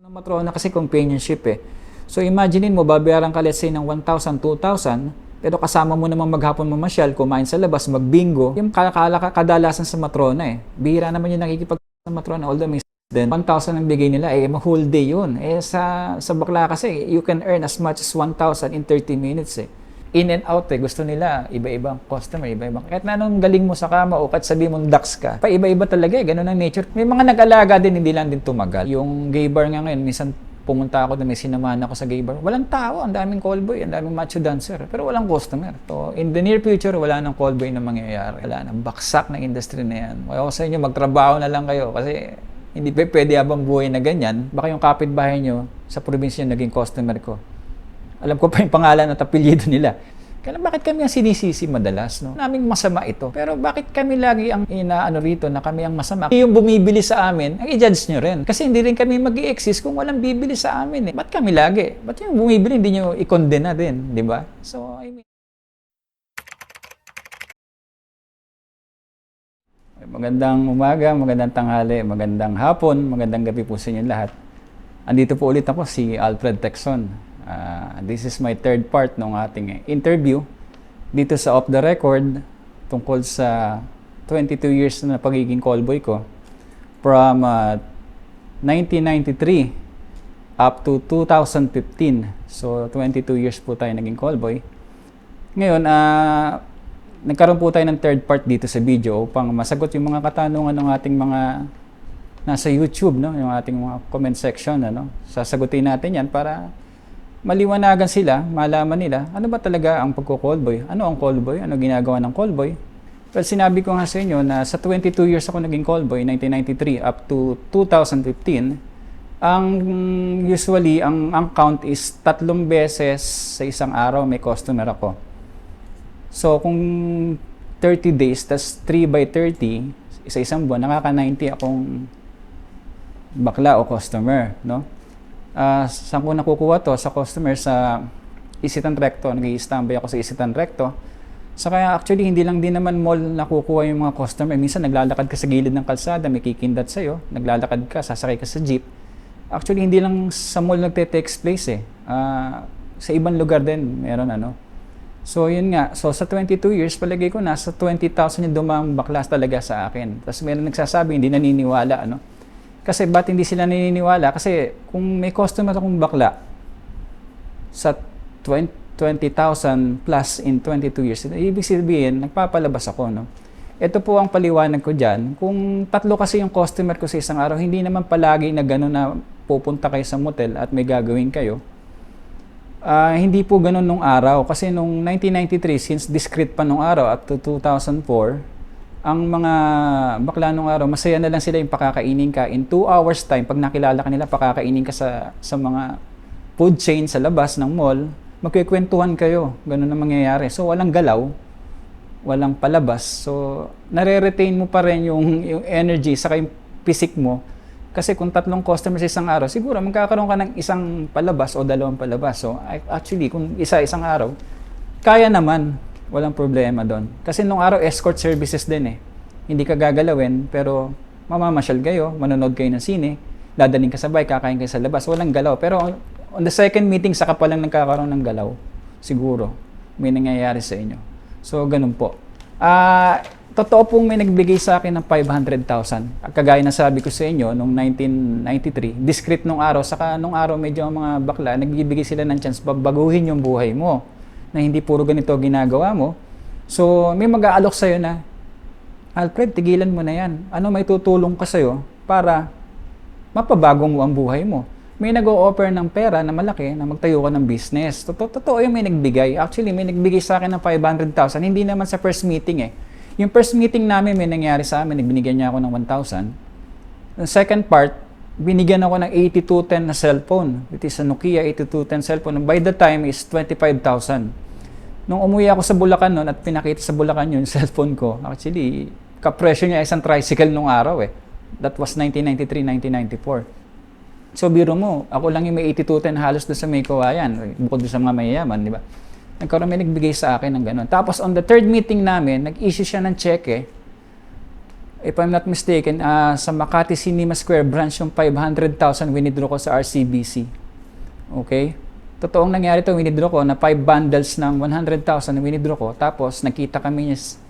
Ng matrona kasi companionship eh. So imaginein mo, babayaran ka let's say ng 1,000, 2,000, pero kasama mo namang maghapon mamasyal, kumain sa labas, magbingo. Yung kalakala ka kadalasan sa matrona eh. Bihira naman yung nakikipag sa matrona, although may then 1,000 ang bigay nila, eh, whole day yun. Eh, sa, sa bakla kasi, you can earn as much as 1,000 in 30 minutes eh. In and out eh, gusto nila, iba-ibang customer, iba-ibang. Kahit na anong galing mo sa kama o kahit sabi mong ducks ka, pa iba-iba talaga eh, ganun ang nature. May mga nag-alaga din, hindi lang din tumagal. Yung gay bar nga ngayon, minsan pumunta ako na may sinamahan ako sa gay bar. Walang tao, ang daming callboy, ang daming macho dancer, pero walang customer. So, in the near future, wala nang callboy na mangyayari. Wala nang baksak na industry na yan. Kaya ako sa inyo, magtrabaho na lang kayo kasi hindi pa pwede habang buhay na ganyan. Baka yung kapitbahay nyo sa probinsya naging customer ko. Alam ko pa yung pangalan at apelyido nila. Kaya bakit kami ang sinisisi madalas, no? Naming masama ito. Pero bakit kami lagi ang inaano rito na kami ang masama? Yung bumibili sa amin, ang i-judge nyo rin. Kasi hindi rin kami mag exist kung walang bibili sa amin eh. Ba't kami lagi? Ba't yung bumibili hindi nyo i-condemn na din, di ba? So, I mean, Magandang umaga, magandang tanghali, magandang hapon, magandang gabi po sa inyo lahat. Andito po ulit ako, si Alfred Texon. Ah, this is my third part ng ating interview dito sa Off the Record tungkol sa 22 years na pagiging callboy ko from ah, 1993 up to 2015. So, 22 years po tayo naging callboy. Ngayon, ah nagkaroon po tayo ng third part dito sa video upang masagot yung mga katanungan ng ating mga nasa YouTube, no? yung ating mga comment section. Ano? Sasagutin natin yan para maliwanagan sila, malaman nila ano ba talaga ang pagko-callboy. Ano ang callboy? Ano ginagawa ng callboy? Well, sinabi ko nga sa inyo na sa 22 years ako naging callboy, 1993 up to 2015, ang usually ang, ang count is tatlong beses sa isang araw may customer ako. So, kung 30 days, tas 3 by 30, isa isang buwan, nakaka-90 akong bakla o customer, no? Ah, saan ko nakukuha to? Sa customer sa Isitan Recto. Nag-i-standby ako sa Isitan Recto. So, kaya actually, hindi lang din naman mall nakukuha yung mga customer. Minsan, naglalakad ka sa gilid ng kalsada, may kikindat sa'yo. Naglalakad ka, sasakay ka sa jeep. Actually, hindi lang sa mall nagte-takes place eh. Ah, sa ibang lugar din, meron ano. So, yun nga. So, sa 22 years, palagay ko nasa 20,000 yung dumang baklas talaga sa akin. Tapos meron nagsasabi, hindi naniniwala, ano? Kasi ba't hindi sila naniniwala? Kasi kung may customer akong bakla sa 20 20,000 plus in 22 years, ibig sabihin, nagpapalabas ako, no? Ito po ang paliwanag ko dyan. Kung tatlo kasi yung customer ko sa isang araw, hindi naman palagi na gano'n na pupunta kayo sa motel at may gagawin kayo. Ah, hindi po ganun nung araw kasi nung 1993 since discrete pa nung araw up to 2004 ang mga bakla nung araw masaya na lang sila yung pakakainin ka. In 2 hours time pag nakilala ka nila pakakainin ka sa sa mga food chain sa labas ng mall magkikwentuhan kayo. Ganun ang mangyayari. So walang galaw. Walang palabas. So nare-retain mo pa rin yung yung energy saka yung physique mo. Kasi kung tatlong customers sa isang araw, siguro magkakaroon ka ng isang palabas o dalawang palabas. So, actually, kung isa isang araw, kaya naman. Walang problema doon. Kasi nung araw, escort services din eh. Hindi ka gagalawin, pero mamamasyal kayo, manonood kayo ng sine, dadaling ka sa bike, kakain kayo sa labas. Walang galaw. Pero on, the second meeting, saka pa lang nagkakaroon ng galaw. Siguro. May nangyayari sa inyo. So, ganun po. Ah, totoo pong may nagbigay sa akin ng 500,000. Kagaya na sabi ko sa inyo, nung 1993, discrete nung araw, saka nung araw medyo ang mga bakla, nagbibigay sila ng chance babaguhin yung buhay mo, na hindi puro ganito ginagawa mo. So, may mag-aalok sa'yo na, Alfred, tigilan mo na yan. Ano may tutulong ka sa'yo para mapabago mo ang buhay mo. May nag-o-offer ng pera na malaki na magtayo ka ng business. Totoo, totoo yung may nagbigay. Actually, may nagbigay sa akin ng 500,000. Hindi naman sa first meeting eh. Yung first meeting namin, may nangyari sa amin, nagbinigyan niya ako ng 1,000. Yung second part, binigyan ako ng 8210 na cellphone. It is a Nokia 8210 cellphone. By the time is 25,000. Nung umuwi ako sa Bulacan noon at pinakita sa Bulacan yun, cellphone ko, actually, kapresyo niya isang tricycle nung araw eh. That was 1993, 1994. So, biro mo, ako lang yung may 8210 halos doon sa may kawayan, bukod doon sa mga mayayaman, di ba? Nagkaroon may nagbigay sa akin ng ganun. Tapos on the third meeting namin, nag-issue siya ng cheque if I'm not mistaken, ah, sa Makati Cinema Square branch yung 500,000 winidraw ko sa RCBC. Okay? Totoong nangyari to, winidraw ko na 5 bundles ng 100,000 winidraw ko. Tapos nakita kami niya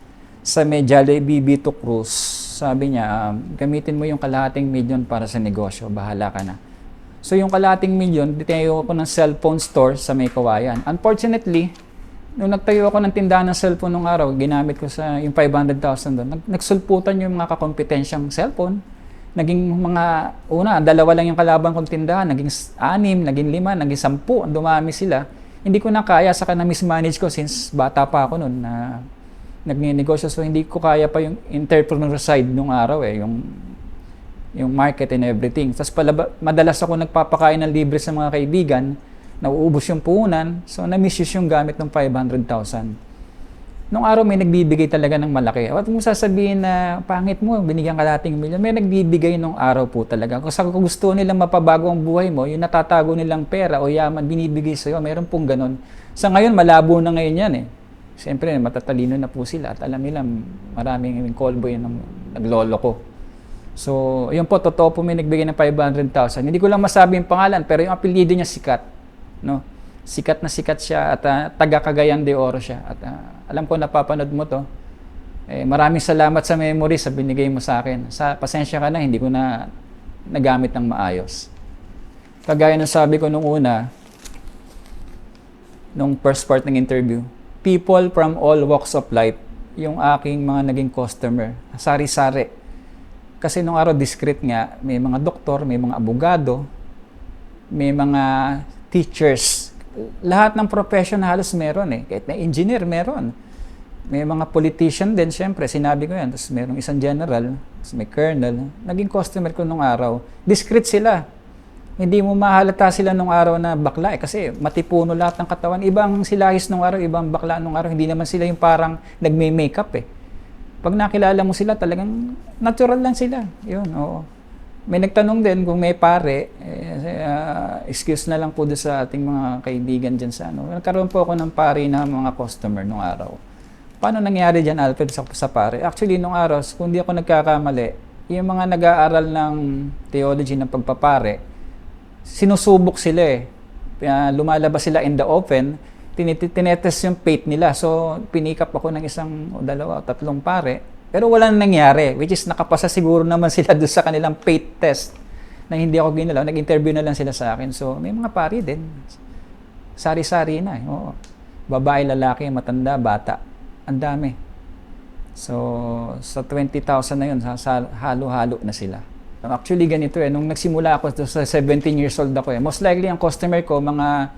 sa may Jollibee B2 Cruise. Sabi niya, um, gamitin mo yung kalahating million para sa negosyo, bahala ka na. So yung kalahating million, ditayo ko ng cellphone store sa may kawayan. Unfortunately, nung nagtayo ako ng tindahan ng cellphone nung araw, ginamit ko sa yung 500,000 doon. Nag, nagsulputan yung mga kakompetensyang cellphone. Naging mga, una, dalawa lang yung kalaban kong tindahan. Naging anim, naging lima, naging sampu. Dumami sila. Hindi ko na kaya, saka na mismanage ko since bata pa ako noon na nagninegosyo. So hindi ko kaya pa yung entrepreneur side nung araw eh. Yung yung market and everything. Tapos palaba, madalas ako nagpapakain ng libre sa mga kaibigan, nauubos yung puhunan, so na-misuse yung gamit ng 500,000. Nung araw may nagbibigay talaga ng malaki. At mo sasabihin na pangit mo, binigyan ka lating milyon, may nagbibigay nung araw po talaga. Kung gusto nilang mapabago ang buhay mo, yung natatago nilang pera o yaman, binibigay sa'yo, meron pong ganun. Sa ngayon, malabo na ngayon yan eh. Siyempre, matatalino na po sila at alam nila maraming callboy na naglolo ko. So, yun po, totoo po may nagbigay ng 500,000. Hindi ko lang masabi yung pangalan, pero yung apelyido niya sikat. No? Sikat na sikat siya at ah, taga Cagayan de Oro siya. At ah, alam ko napapanood mo to. Eh, maraming salamat sa memory sa binigay mo sa akin. Sa, pasensya ka na, hindi ko na nagamit ng maayos. Kagaya ng sabi ko nung una, nung first part ng interview, people from all walks of life, yung aking mga naging customer, sari-sari. Kasi nung araw, discreet nga, may mga doktor, may mga abogado, may mga teachers. Lahat ng profession halos meron eh. Kahit na engineer, meron. May mga politician din, syempre, sinabi ko yan. Tapos merong isang general, tapos may colonel. Naging customer ko nung araw. Discreet sila. Hindi mo mahalata sila nung araw na bakla eh, kasi matipuno lahat ng katawan. Ibang silahis nung araw, ibang bakla nung araw. Hindi naman sila yung parang nagme-makeup eh. Pag nakilala mo sila, talagang natural lang sila. Yun, oo. May nagtanong din kung may pare, eh, ah, excuse na lang po doon sa ating mga kaibigan dyan sa ano. Nagkaroon po ako ng pare na mga customer nung araw. Paano nangyari dyan, Alfred, sa, sa pare? Actually, nung araw, kung di ako nagkakamali, yung mga nag-aaral ng theology ng pagpapare, sinusubok sila eh. Kaya lumalabas sila in the open, tinetest yung faith nila. So, pinikap ako ng isang o dalawa o tatlong pare. Pero wala nang nangyari, which is nakapasa siguro naman sila doon sa kanilang faith test na hindi ako ginalaw. Nag-interview na lang sila sa akin. So, may mga pari din. Sari-sari na eh. Oo. Babae, lalaki, matanda, bata. Ang dami. So, sa 20,000 na yun, sa, halo-halo na sila. Actually, ganito eh. Nung nagsimula ako sa 17 years old ako eh, most likely ang customer ko, mga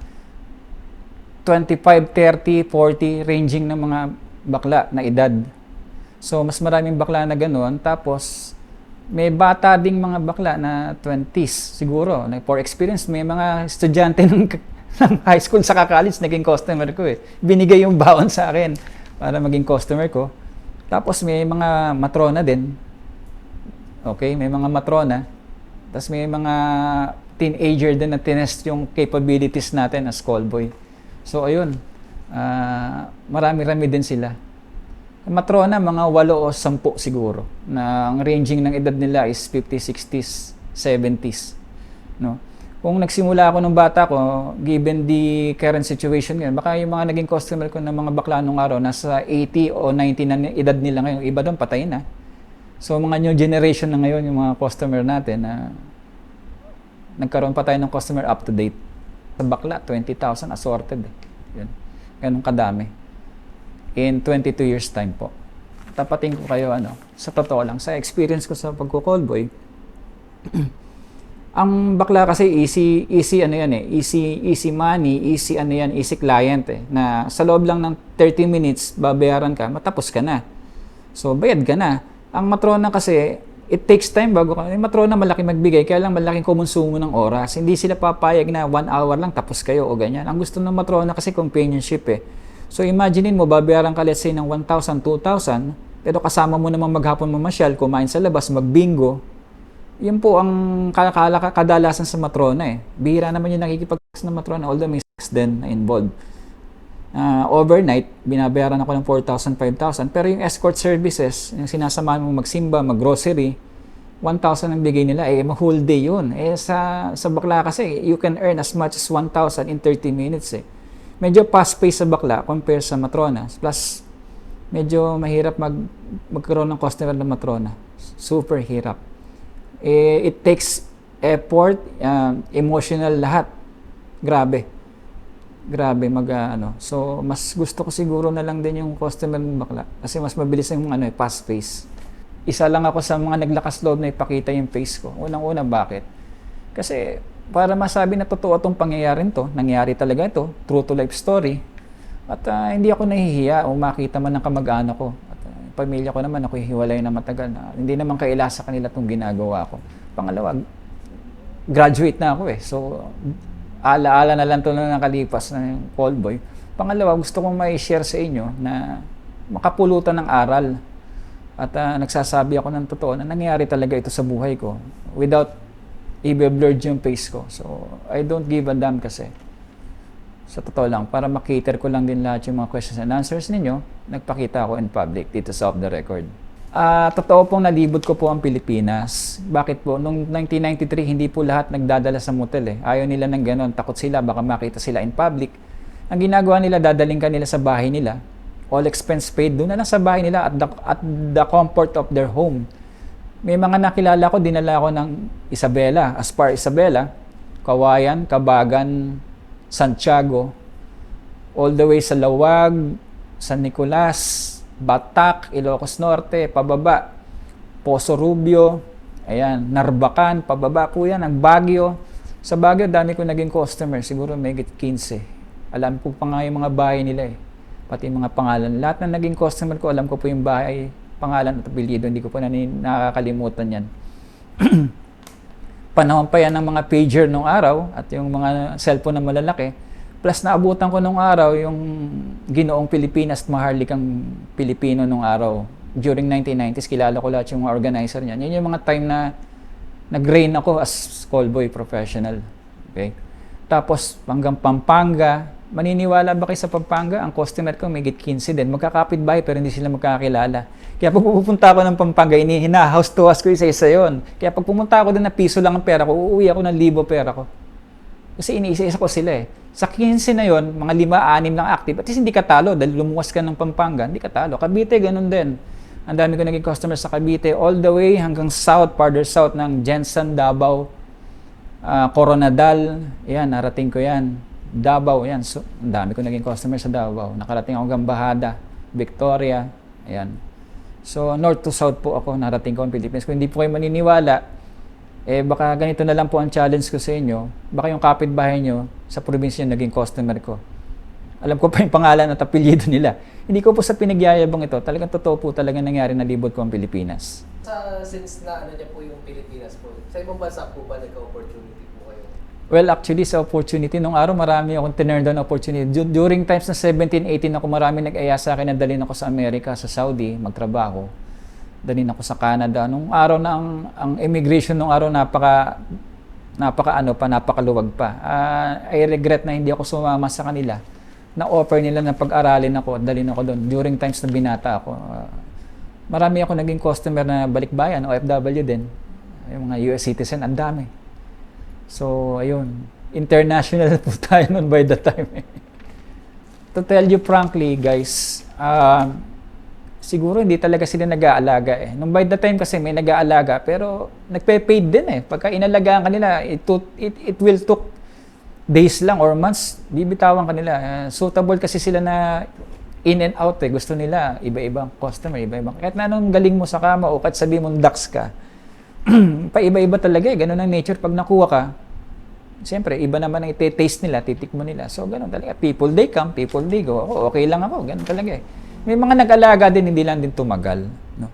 25, 30, 40, ranging ng mga bakla na edad. So, mas maraming bakla na gano'n. Tapos, may bata ding mga bakla na 20s siguro. Na For experience, may mga estudyante ng, ng high school sa college naging customer ko eh. Binigay yung baon sa akin para maging customer ko. Tapos may mga matrona din. Okay, may mga matrona. Tapos may mga teenager din na tinest yung capabilities natin as callboy. So ayun, ah, marami-rami din sila. Matrona, mga walo o sampu siguro. Na ang ranging ng edad nila is 50s, 60s, 70s. No? Kung nagsimula ako nung bata ko, given the current situation ngayon, baka yung mga naging customer ko ng mga bakla nung araw, nasa 80 o 90 na edad nila ngayon. Iba doon, patay na. So mga new generation na ngayon, yung mga customer natin na nagkaroon pa tayo ng customer up to date. Sa bakla, 20,000 assorted. Eh. Yun. Ganun kadami. In 22 years time po. Tapating ko kayo, ano, sa totoo lang, sa experience ko sa pagko-callboy, ang bakla kasi easy easy ano yan eh easy easy money easy ano yan easy client eh na sa loob lang ng 30 minutes babayaran ka matapos ka na. So bayad ka na. Ang matrona kasi it takes time bago ka yung matrona malaki magbigay kaya lang malaking kumonsumo ng oras. Hindi sila papayag na 1 hour lang tapos kayo o ganyan. Ang gusto ng matrona kasi companionship eh so imaginein mo babayaran ka let's say ng 1,000 2,000 pero kasama mo namang maghapon mamasyal kumain sa labas magbingo yun po ang kakala kadalasan sa matrona eh. Bihira naman yung nakikipag na matrona, although may sex din na involved. Ah, overnight, binabayaran ako ng 4,000, 5,000. Pero yung escort services, yung sinasamahan mo magsimba, maggrocery, 1,000 ang bigay nila, eh, whole day yun. Eh, sa, sa bakla kasi, you can earn as much as 1,000 in 30 minutes eh. Medyo fast-paced sa bakla compare sa Matronas. Plus, medyo mahirap mag, magkaroon ng customer ng Matrona. Super hirap. Eh, it takes effort, uh, emotional lahat. Grabe. Grabe mag uh, ano. So mas gusto ko siguro na lang din yung customer ng bakla kasi mas mabilis yung ano eh, fast pace. Isa lang ako sa mga naglakas loob na ipakita yung face ko. Unang-una bakit? Kasi para masabi na totoo itong pangyayarin to, nangyari talaga ito, true to life story. At uh, hindi ako nahihiya o makita man ng kamag-anak ko. At uh, pamilya ko naman ako hiwalay na matagal. Na, hindi naman kaila sa kanila itong ginagawa ko. Pangalawa, graduate na ako eh. So, ala-ala na lang ito na nakalipas na yung call boy. Pangalawa, gusto kong may share sa inyo na makapulutan ng aral. At uh, nagsasabi ako ng totoo na nangyari talaga ito sa buhay ko without i-blurred yung face ko. So, I don't give a damn kasi. Sa totoo lang, para makater ko lang din lahat yung mga questions and answers ninyo, nagpakita ako in public dito sa Off the Record. Ah, totoo pong nalibot ko po ang Pilipinas. Bakit po? Noong 1993, hindi po lahat nagdadala sa motel eh. Ayaw nila ng ganon. Takot sila, baka makita sila in public. Ang ginagawa nila, dadaling ka nila sa bahay nila. All expense paid. Doon na lang sa bahay nila at the, at the comfort of their home. May mga nakilala ko, dinala ko ng Isabela, Aspar Isabela, Kawayan, Kabagan, Santiago, all the way sa Lawag, San Nicolas, Batak, Ilocos Norte, pababa. Poso Rubio, ayan, Narbacan, pababa po yan, ang Baguio. Sa Baguio, dami ko naging customer, siguro may 15. Alam ko pa nga yung mga bahay nila eh. Pati mga pangalan. Lahat na naging customer ko, alam ko po yung bahay, pangalan at apelyido. Hindi ko po na nakakalimutan yan. Panahon pa yan ng mga pager nung araw at yung mga cellphone na malalaki. Plus naabutan ko nung araw yung ginoong Pilipinas at maharlikang Pilipino nung araw. During 1990s, kilala ko lahat yung organizer niyan. Yun yung mga time na nag-rain ako as callboy professional. Okay? Tapos hanggang Pampanga, maniniwala ba kayo sa Pampanga? Ang customer ko may 15 din. Magkakapit bahay pero hindi sila magkakilala. Kaya pag pupunta ako ng Pampanga, inihina, house to house ko isa-isa yun. Kaya pag pumunta ako doon na piso lang ang pera ko, uuwi ako ng libo pera ko. Kasi iniisa-isa ko sila eh. Sa 15 na yon, mga lima, anim lang active. At least hindi ka talo dahil lumuwas ka ng Pampanga, hindi ka talo. Cavite, ganun din. Ang dami ko naging customer sa Cavite all the way hanggang south, farther south ng Jensen, Davao, uh, Coronadal. Yan, narating ko yan. Davao, yan. So, ang dami ko naging customer sa Davao. Nakarating ako hanggang Bahada, Victoria. Ayan. So, north to south po ako, narating ko ang Pilipinas. Kung hindi po kayo maniniwala, eh baka ganito na lang po ang challenge ko sa inyo. Baka yung kapitbahay nyo sa probinsya naging customer ko. Alam ko pa yung pangalan at apelyido nila. Hindi ko po sa pinagyayabang ito, talagang totoo po talaga nangyari na libot ko ang Pilipinas. Sa since na ano niya po yung Pilipinas po, sa ibang bansa po ba nagka-opportunity? Well, actually sa opportunity, nung araw marami akong tinurn down opportunity. Du- During times na 17, 18 ako, marami nag-aya sa akin na dalhin ako sa Amerika, sa Saudi, magtrabaho. Dalhin ako sa Canada. Nung araw na ang, ang immigration nung araw napaka napaka ano pa, napakaluwag pa. Uh, I regret na hindi ako sumama sa kanila. Na-offer nila na pag-aralin ako at dalhin ako doon during times na binata ako. Uh, marami ako naging customer na balikbayan, OFW din. Yung mga US citizen, ang dami. So, ayun. International po tayo noon by the time. eh. to tell you frankly, guys, uh, siguro hindi talaga sila nag-aalaga eh. Nung by the time kasi may nag-aalaga, pero nagpe-paid din eh. Pagka inalagaan kanila, it, to, it, it will took days lang or months, bibitawan kanila. Uh, suitable kasi sila na in and out eh. Gusto nila iba-ibang customer, iba-ibang. Kahit na anong galing mo sa kama o kahit sabi mo ducks ka, pa-iba-iba talaga eh. Ganun ang nature. Pag nakuha ka, Siyempre, iba naman ang ite-taste nila, titikmo nila. So, ganun talaga. People, they come. People, they go. Ako, okay lang ako. Ganun talaga eh. May mga nag-alaga din, hindi lang din tumagal. No?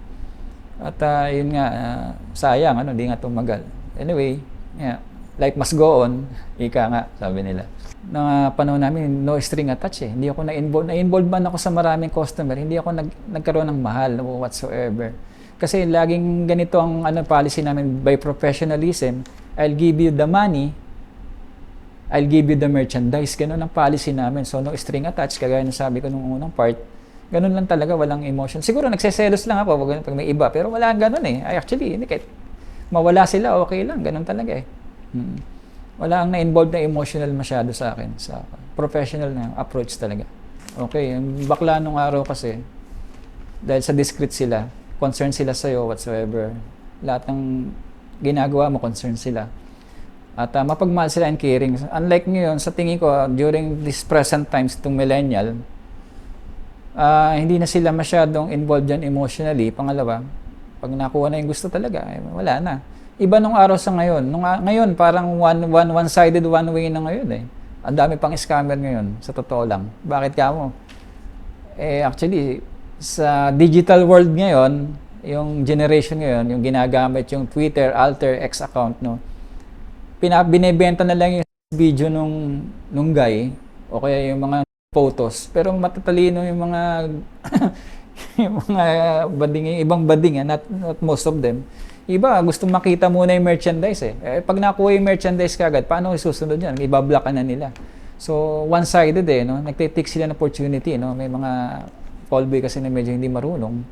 At uh, yun nga, uh, sayang, ano, hindi nga tumagal. Anyway, yeah, life must go on. Ika nga, sabi nila. Na panahon namin, no string attached eh. Hindi ako na-involve. Na-involve man ako sa maraming customer. Hindi ako nag nagkaroon ng mahal whatsoever. Kasi laging ganito ang ano policy namin by professionalism. I'll give you the money I'll give you the merchandise. Ganun ang policy namin. So, no string attached, kagaya ng sabi ko nung unang part. Ganun lang talaga, walang emotion. Siguro nagseselos lang ako pag, pag may iba, pero wala ganun eh. Ay, actually, hindi kahit mawala sila, okay lang. Ganun talaga eh. Mm. Wala ang na-involved na emotional masyado sa akin. Sa professional na approach talaga. Okay, bakla nung araw kasi, dahil sa discreet sila, concerned sila sa'yo whatsoever. Lahat ng ginagawa mo, concerned sila. At uh, mapagmahal sila and caring. Unlike ngayon, sa tingin ko, uh, during this present times, itong millennial, ah, hindi na sila masyadong involved dyan emotionally. Pangalawa, pag nakuha na yung gusto talaga, eh, wala na. Iba nung araw sa ngayon. Nung, ah, ngayon, parang one, one, one-sided, one-way na ngayon eh. Ang dami pang scammer ngayon, sa totoo lang. Bakit ka mo? Eh, actually, sa digital world ngayon, yung generation ngayon, yung ginagamit yung Twitter, Alter, X account, no, pina, binebenta na lang yung video nung, nung guy, o kaya yung mga photos, pero matatalino yung mga yung mga bading, yung ibang bading, ah, not, not most of them. Iba, gusto makita muna yung merchandise eh. eh pag nakuha yung merchandise kagad, paano isusunod yan? Ibablock na nila. So, one-sided eh, no? Nagtitake sila ng opportunity, no? May mga callboy kasi na medyo hindi marunong,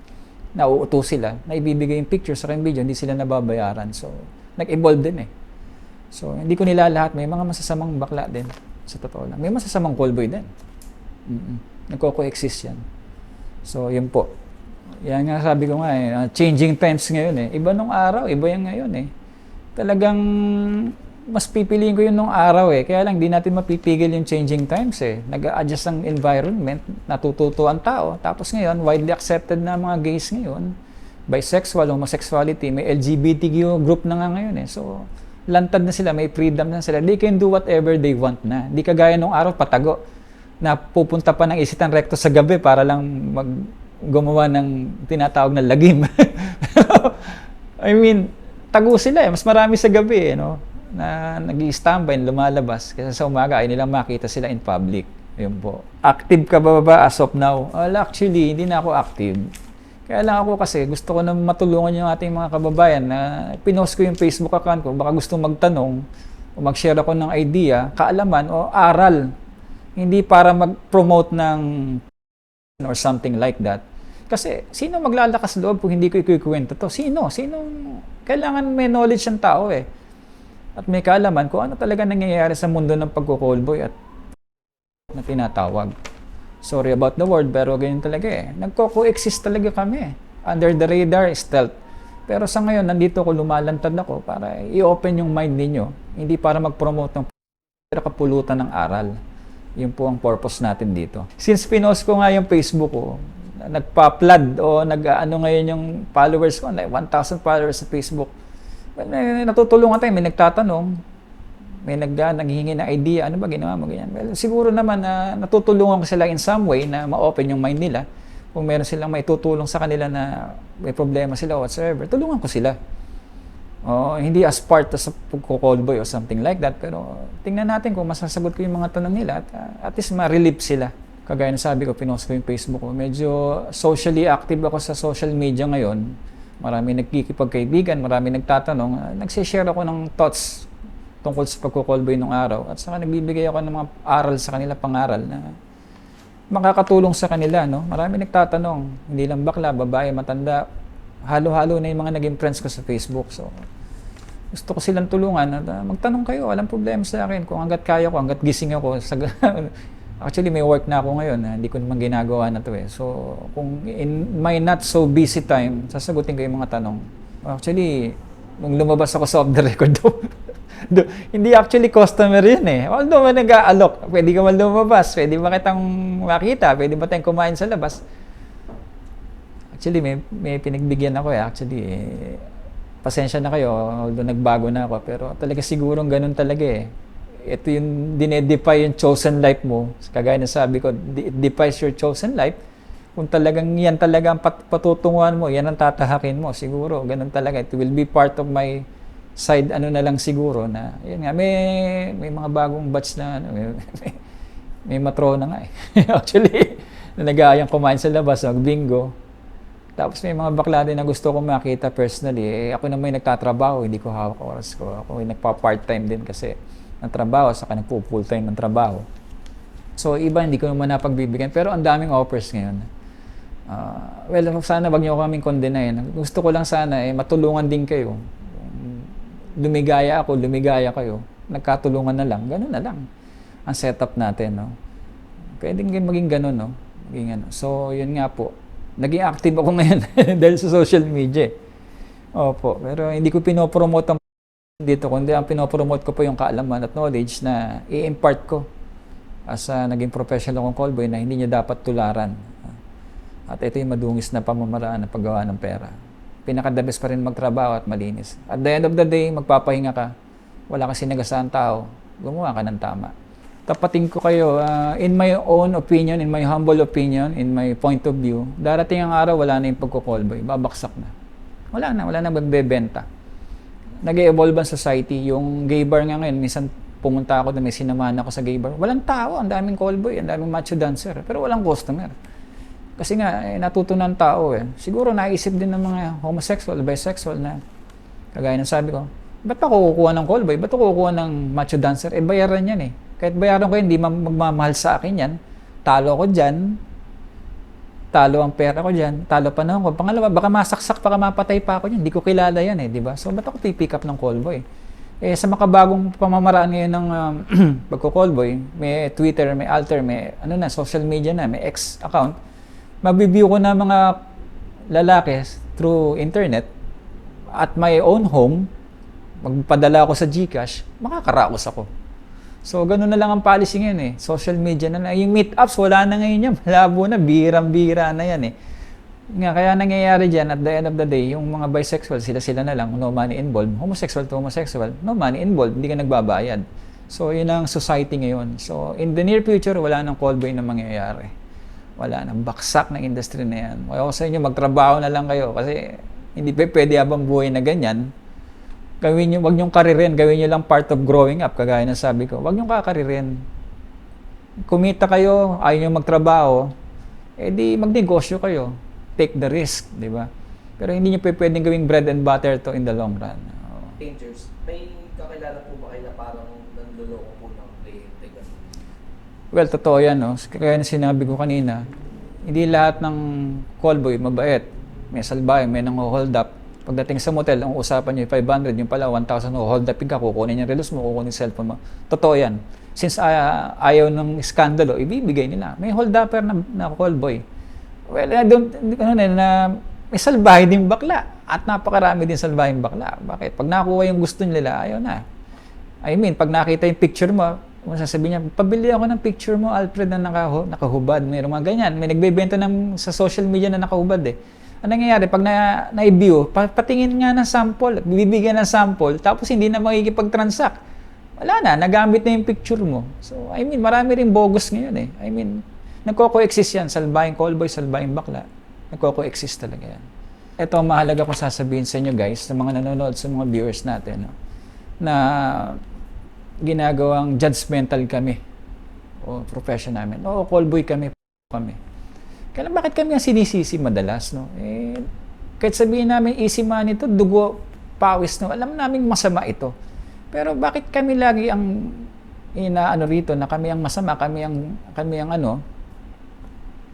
nauuto sila, na ibibigay yung picture sa video, hindi sila nababayaran. So, nag-evolve din eh. So, hindi ko nila lahat. May mga masasamang bakla din. Sa totoo lang. May masasamang callboy din. Mm-mm. Nagko-coexist yan. So, yun po. Yan nga sabi ko nga eh, uh, changing times ngayon eh. Iba nung araw, iba yan ngayon eh. Talagang mas pipiliin ko yun nung araw eh. Kaya lang, di natin mapipigil yung changing times eh. Nag-adjust ang environment, natututo ang tao. Tapos ngayon, widely accepted na mga gays ngayon. Bisexual, homosexuality, may LGBTQ group na nga ngayon eh. So, lantad na sila, may freedom na sila. They can do whatever they want na. Di kagaya nung araw, patago na pupunta pa ng isitan recto sa gabi para lang mag gumawa ng tinatawag na lagim. I mean, tago sila eh. Mas marami sa gabi eh, no? na nag standby lumalabas. Kasi sa umaga ay nilang makita sila in public. Yun po. Active ka ba ba as of now? Well, actually, hindi na ako active. Kaya lang ako kasi gusto ko na matulungan yung ating mga kababayan na pinost ko yung Facebook account ko. Baka gusto magtanong o mag-share ako ng idea, kaalaman o aral. Hindi para mag-promote ng or something like that. Kasi sino maglalakas loob kung hindi ko ikukwento to? Sino? Sino? Kailangan may knowledge ng tao eh. At may kaalaman kung ano talaga nangyayari sa mundo ng pagko-callboy at na tinatawag. Sorry about the word, pero ganyan talaga eh. Nagko-coexist talaga kami. Under the radar, stealth. Pero sa ngayon, nandito ko lumalantad ako para i-open yung mind ninyo. Hindi para mag-promote ng pero kapulutan ng aral. Yun po ang purpose natin dito. Since pinost ko nga yung Facebook ko, nagpa-flood o nag-ano ngayon yung followers ko, like 1,000 followers sa Facebook. Well, natutulungan tayo, may nagtatanong, may nagda, naghihingi ng idea, ano ba ginawa mo ganyan? Well, siguro naman na natutulungan ko sila in some way na ma-open yung mind nila. Kung meron silang may tutulong sa kanila na may problema sila whatsoever, tulungan ko sila. Oh, hindi as part sa pagko-callboy or something like that, pero tingnan natin kung masasagot ko yung mga tanong nila at uh, at least ma-relieve sila. Kagaya na sabi ko, pinost ko yung Facebook ko. Medyo socially active ako sa social media ngayon. Marami nagkikipagkaibigan, marami nagtatanong. Uh, nagsishare ako ng thoughts tungkol sa pagko-callboy nung araw. At saka nagbibigay ako ng mga aral sa kanila, pangaral na makakatulong sa kanila. No? Marami nagtatanong, hindi lang bakla, babae, matanda. Halo-halo na yung mga naging friends ko sa Facebook. So, gusto ko silang tulungan at uh, magtanong kayo, walang problema sa akin. Kung hanggat kaya ko, hanggat gising ako. Actually, may work na ako ngayon. Uh, hindi ko naman ginagawa na to eh. So, kung in my not so busy time, sasagutin ko yung mga tanong. Actually, nung lumabas ako sa off the record hindi actually customer yun eh. Although man nag-aalok, pwede ka man lumabas, pwede ba kitang makita, pwede ba tayong kumain sa labas. Actually, may, may pinagbigyan ako eh. Actually, eh, pasensya na kayo, although nagbago na ako, pero talaga sigurong ganun talaga eh. Ito yung dinedefy yung chosen life mo. Kagaya na sabi ko, it defies your chosen life. Kung talagang yan talaga ang pat- patutunguhan mo, yan ang tatahakin mo, siguro, ganun talaga. It will be part of my side, ano na lang siguro, na, yun nga, may, may mga bagong batch na, ano, may, may, may matrona nga eh. Actually, na nag-aayang kumain sa labas, mag-bingo. Tapos may mga bakla din na gusto kong makita personally. Eh, ako naman yung nagtatrabaho, hindi ko hawak oras ko. Ako yung nagpa-part-time din kasi na trabaho, saka nagpo full time ng trabaho. So, iba hindi ko naman napagbibigyan. Pero ang daming offers ngayon. Ah, well, sana wag niyo kaming kondenahin. Gusto ko lang sana eh, matulungan din kayo. Lumigaya ako, lumigaya kayo. Nagkatulungan na lang. Ganun na lang. Ang setup natin, no? Pwede maging ganun, no? Maging ano. So, yun nga po. Naging active ako ngayon dahil sa social media. eh. Opo. Pero hindi ko pinopromote ang dito, kundi ang pinopromote ko po yung kaalaman at knowledge na i-impart ko as a naging professional kong callboy na hindi niya dapat tularan. At ito yung madungis na pamamaraan ng paggawa ng pera. Pinaka-the pa rin magtrabaho at malinis. At the end of the day, magpapahinga ka. Wala kang sinagasaan tao. Gumawa ka ng tama. Tapating ko kayo, ah, in my own opinion, in my humble opinion, in my point of view, darating ang araw, wala na yung pagko-callboy. Babaksak na. Wala na, wala na magbebenta. Nag-evolve ang society. Yung gay bar nga ngayon, minsan pumunta ako na may sinamahan ako sa gay bar. Walang tao, ang daming callboy, ang daming macho dancer, pero walang customer. Kasi nga, eh, natutunan tao eh. Siguro naisip din ng mga homosexual, bisexual na, kagaya ng sabi ko, ba't ako kukuha ng callboy? Ba't ako kukuha ng macho dancer? Eh, bayaran yan eh. Kahit bayaran ko hindi ma- magmamahal sa akin yan. Talo ako dyan. Talo ang pera ko dyan. Talo panahon ko. Pangalawa, baka masaksak, baka mapatay pa ako dyan. Hindi ko kilala yan eh, di ba? So, ba't ako pipick up ng callboy? Eh, sa makabagong pamamaraan ngayon ng um, pagko-callboy, may Twitter, may Alter, may ano na, social media na, may X account, mabibview ko na mga lalaki through internet at my own home, magpadala ako sa GCash, makakaraos ako. So, ganun na lang ang policy ngayon eh. Social media na lang. Yung meetups, wala na ngayon yan. Malabo na, birang-bira na yan eh. Nga, kaya nangyayari dyan, at the end of the day, yung mga bisexual, sila-sila na lang, no money involved. Homosexual to homosexual, no money involved, hindi ka nagbabayad. So, yun ang society ngayon. So, in the near future, wala nang callboy na mangyayari. Wala nang baksak ng industry na yan. Kaya ako sa inyo, magtrabaho na lang kayo kasi hindi pa pwede habang buhay na ganyan. Gawin nyo, wag nyo karirin, gawin nyo lang part of growing up, kagaya ng sabi ko. Wag nyo kakaririn. Kumita kayo, ayaw nyo magtrabaho, eh di magnegosyo kayo. Take the risk, di ba? Pero hindi nyo pwedeng gawing bread and butter to in the long run. Oo. Dangers. May kakilala po ba kayo na parang nanluloko po ng kliyente? Ganun? Well, totoo yan, no? Kaya na sinabi ko kanina, hindi lahat ng callboy mabait. May salbahe, may nang hold up. Pagdating sa motel, ang usapan niyo 500, yung pala 1,000 hold upin ka, kukunin yung relos mo, kukunin yung cellphone mo. Totoo yan. Since ah, ayaw ng skandalo, ibibigay nila. May hold upper na, na callboy. Well, I don't, ano na, na, may salbahe din bakla. At napakarami din salbaheng bakla. Bakit? Pag nakuha yung gusto nila, ayaw na. I mean, pag nakita yung picture mo, sasabihin niya, pabili ako ng picture mo, Alfred, na nakahu nakahubad. Mayroong mga ganyan. May nagbebenta ng, sa social media na nakahubad eh. Ano nangyayari? Pag na, na-view, pa, patingin nga ng sample, bibigyan ng sample, tapos hindi na makikipag-transact. Wala na, nagamit na yung picture mo. So, I mean, marami rin bogus ngayon eh. I mean, nagko-coexist yan. Salbayang callboy, salbayang bakla. Nagko-coexist talaga yan. Ito ang mahalaga kong sasabihin sa inyo guys, sa mga nanonood, sa mga viewers natin, no? na ginagawang judgmental kami o profession namin. Oo, callboy kami, kami. Kaya bakit kami ang sinisisi madalas, no? Eh, kahit sabihin namin easy money to, dugo, pawis, no? Alam namin masama ito. Pero bakit kami lagi ang inaano rito na kami ang masama, kami ang kami ang ano,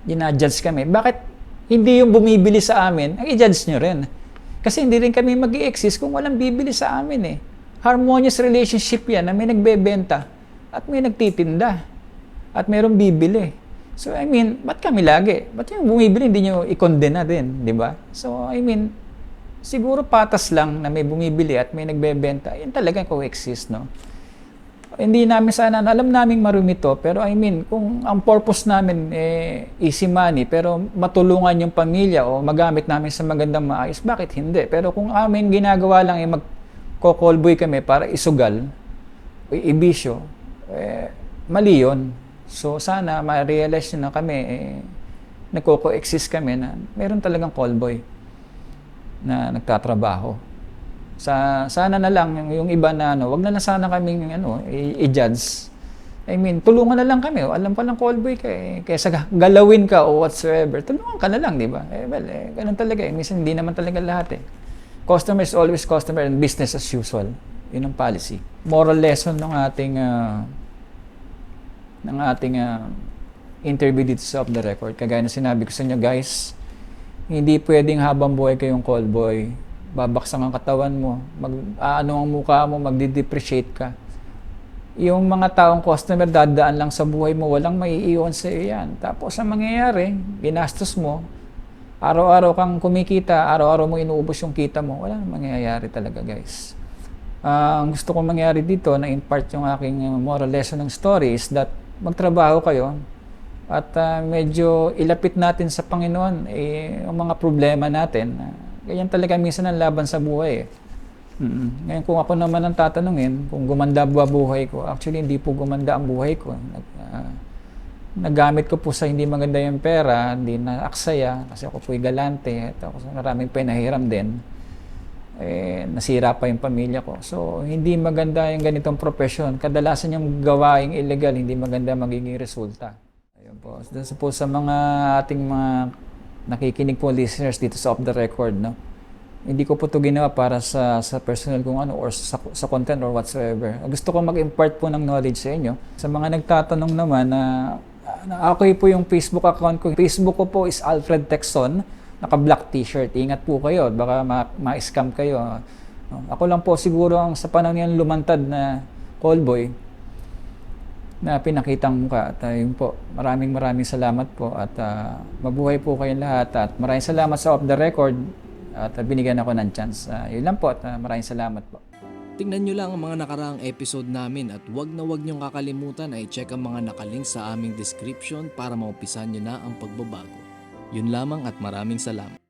ginajudge kami. Bakit hindi yung bumibili sa amin, ang i-judge nyo rin? Kasi hindi rin kami mag exist kung walang bibili sa amin eh. Harmonious relationship yan na may nagbebenta at may nagtitinda at mayroong bibili. So, I mean, ba't kami lagi? Ba't yung bumibili, hindi nyo i-condemn na din, di ba? So, I mean, siguro patas lang na may bumibili at may nagbebenta. Yan talaga coexist, no? Hindi namin sana, alam namin marumi to, pero I mean, kung ang purpose namin eh, easy money, pero matulungan yung pamilya o magamit namin sa magandang maayos, bakit hindi? Pero kung amin ginagawa lang ay eh, mag-callboy kami para isugal, ibisyo, eh, mali yun. So sana ma-realize na kami, eh, nagko-coexist kami na meron talagang callboy na nagtatrabaho. Sa sana na lang yung, yung iba na ano, wag na lang sana kaming ano, i-judge. I mean, tulungan na lang kami. O, alam pa lang callboy ka eh. Kaysa galawin ka o whatsoever, tulungan ka na lang, di ba? Eh, well, eh, ganun talaga eh. Minsan hindi naman talaga lahat eh. Customer is always customer and business as usual. Yun ang policy. Moral lesson ng ating ah, ng ating ah, interview dito sa Off the Record. Kagaya na sinabi ko sa inyo guys, hindi pwedeng habang buhay kayong call boy. Babaksan ang katawan mo, mag, aano ang mukha mo, magdi-depreciate ka. Yung mga taong customer dadaan lang sa buhay mo, walang maiiwan sa iyo yan. Tapos ang mangyayari, binastos mo, araw-araw kang kumikita, araw-araw mo inuubos yung kita mo, wala nang mangyayari talaga guys. Ah, ang gusto kong mangyari dito na in-part yung aking uh, moral lesson ng story is that magtrabaho kayo at ah, medyo ilapit natin sa Panginoon eh, ang mga problema natin. Ganyan talaga minsan ang laban sa buhay. Eh. Mm. Ngayon kung ako naman ang tatanungin, kung gumanda ba buhay ko, actually hindi po gumanda ang buhay ko. Ah, nagamit ko po sa hindi maganda yung pera, hindi na aksaya kasi ako po'y galante at ako maraming pinahiram din. Eh, nasira pa yung pamilya ko. So, hindi maganda yung ganitong profession. Kadalasan yung gawaing illegal, hindi maganda magiging resulta. Ayun po. Doon sa po sa mga ating mga nakikinig po listeners dito sa Off the Record, no? Hindi ko po ito ginawa para sa sa personal kung ano or sa, sa content or whatsoever. Gusto ko mag-impart po ng knowledge sa inyo. Sa mga nagtatanong naman na, na okay po yung Facebook account ko. Facebook ko po is Alfred Texon, naka-black t-shirt. Ingat po kayo, baka ma- ma-scam kayo. Ako lang po siguro ang sa panahon yan lumantad na callboy na pinakitang mukha. At uh, yun po, maraming maraming salamat po at ah, mabuhay po kayong lahat at maraming salamat sa Off the Record at ah, binigyan ako ng chance. Ah, yun lang po at ah, maraming salamat po. Tingnan nyo lang ang mga nakaraang episode namin at huwag na huwag nyong kakalimutan na i-check ang mga nakalink sa aming description para maumpisan nyo na ang pagbabago. Yun lamang at maraming salamat.